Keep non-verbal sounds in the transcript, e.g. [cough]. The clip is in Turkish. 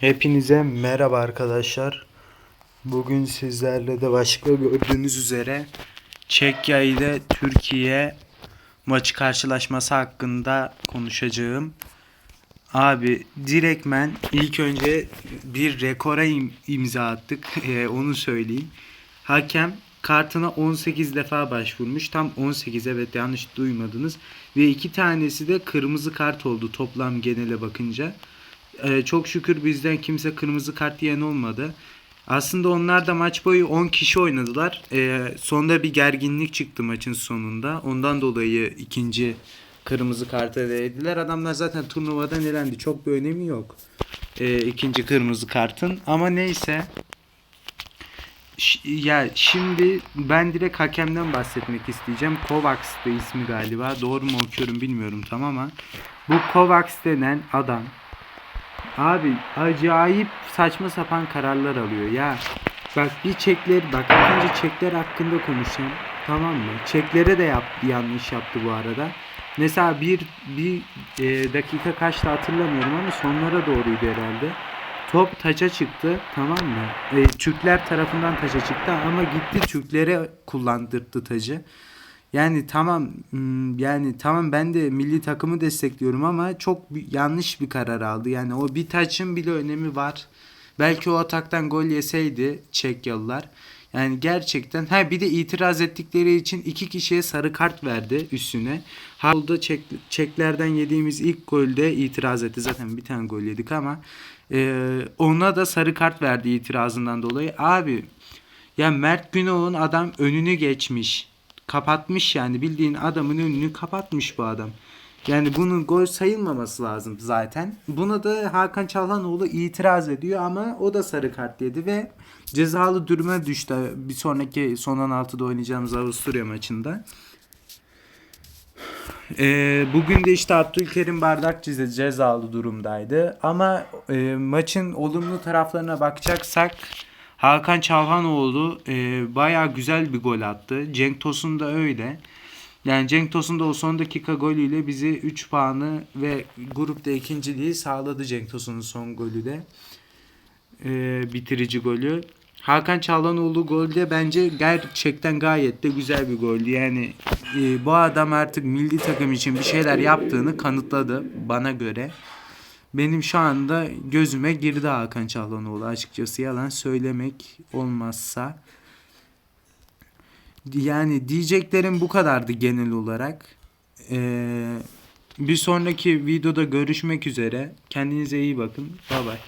Hepinize merhaba arkadaşlar. Bugün sizlerle de başka gördüğünüz üzere Çekya ile Türkiye maçı karşılaşması hakkında konuşacağım. Abi direktmen ilk önce bir rekora im- imza attık. Eee, [laughs] onu söyleyeyim. Hakem kartına 18 defa başvurmuş. Tam 18 evet yanlış duymadınız. Ve iki tanesi de kırmızı kart oldu toplam genele bakınca. Ee, çok şükür bizden kimse kırmızı kart yiyen olmadı. Aslında onlar da maç boyu 10 kişi oynadılar. Ee, sonda bir gerginlik çıktı maçın sonunda. Ondan dolayı ikinci kırmızı kartı verdiler. Adamlar zaten turnuvadan elendi. Çok bir önemi yok. Ee, ikinci kırmızı kartın. Ama neyse. Ş- ya şimdi ben direkt hakemden bahsetmek isteyeceğim. Kovacs'tı ismi galiba. Doğru mu okuyorum bilmiyorum tam ama bu Kovacs denen adam Abi acayip saçma sapan kararlar alıyor ya. Bak bir çekler bak önce çekler hakkında konuşacağım. Tamam mı? Çeklere de yaptı yanlış yaptı bu arada. Mesela bir bir e, dakika kaçta hatırlamıyorum ama sonlara doğruydu herhalde. Top taça çıktı tamam mı? E, Türkler tarafından taça çıktı ama gitti Türklere kullandırdı tacı. Yani tamam hmm, yani tamam ben de milli takımı destekliyorum ama çok yanlış bir karar aldı. Yani o bir taçın bile önemi var. Belki o ataktan gol yeseydi Çekyalılar. Yani gerçekten ha bir de itiraz ettikleri için iki kişiye sarı kart verdi üstüne. Halda çek, Çeklerden yediğimiz ilk golde itiraz etti. Zaten bir tane gol yedik ama e, ona da sarı kart verdi itirazından dolayı. Abi ya Mert Günok'un adam önünü geçmiş. Kapatmış yani bildiğin adamın önünü kapatmış bu adam. Yani bunun gol sayılmaması lazım zaten. Buna da Hakan Çalhanoğlu itiraz ediyor ama o da sarı kart yedi ve cezalı duruma düştü bir sonraki son 16'da oynayacağımız Avusturya maçında. Ee, bugün de işte Abdülkerim Bardakçı ce- cezalı durumdaydı. Ama e, maçın olumlu taraflarına bakacaksak Hakan Çalhanoğlu e, bayağı güzel bir gol attı. Cenk Tosun da öyle. Yani Cenk Tosun da o son dakika golüyle bizi 3 puanı ve grupta ikinciliği sağladı Cenk Tosun'un son golü de. E, bitirici golü. Hakan Çalhanoğlu golde bence gerçekten gayet de güzel bir goldü. Yani e, bu adam artık milli takım için bir şeyler yaptığını kanıtladı bana göre. Benim şu anda gözüme girdi Hakan Çalhanoğlu açıkçası yalan söylemek olmazsa. Yani diyeceklerim bu kadardı genel olarak. Ee, bir sonraki videoda görüşmek üzere. Kendinize iyi bakın. Bay bay.